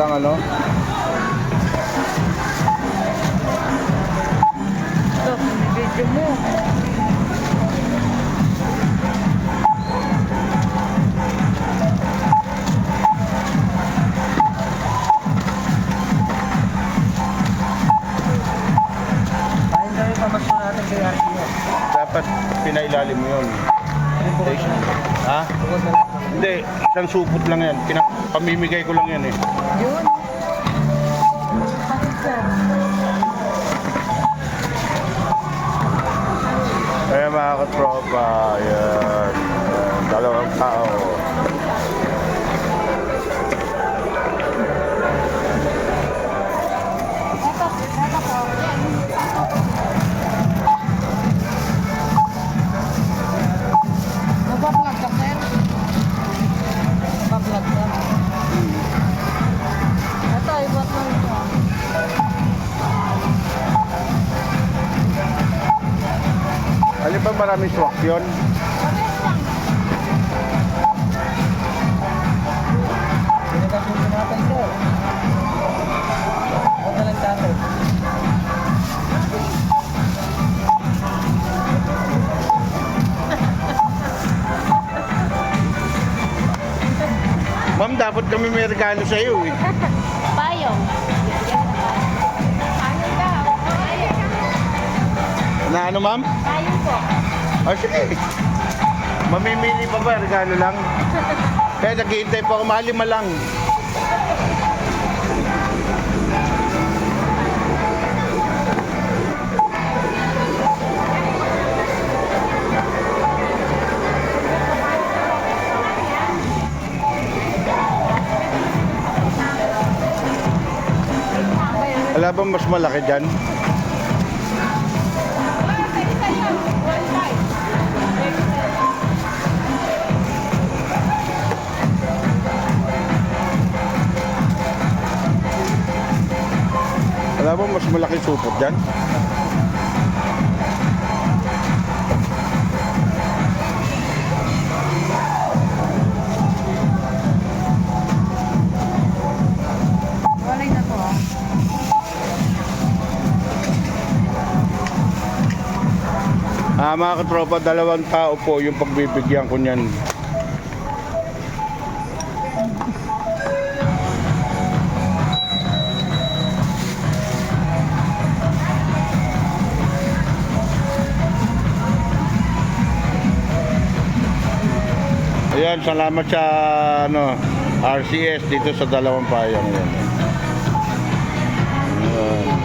lang ano. Ito, video mo. Dapat pinailalim mo yun. Ha? Bukod na lang. Hindi, isang supot lang yan. Pina pamimigay ko lang yan eh. Yun. Eh mga katropa, yan. Yan, Dalawang tao. Maraming swak yun? Ma'am, dapat kami may regalo sa iyo eh. Payong. Payong ka. Na ano ma'am? Payong po. Ah, sige. Mamimili pa ba? Regalo lang? Kaya naghihintay po ako. Mahal lima lang. Wala bang mas malaki dyan? Wala bang mas malaki supot dyan? Ah, mga katropa, dalawang tao po yung pagbibigyan ko niyan. Ayan, salamat sa ano, RCS dito sa dalawang payang yan. Ayan.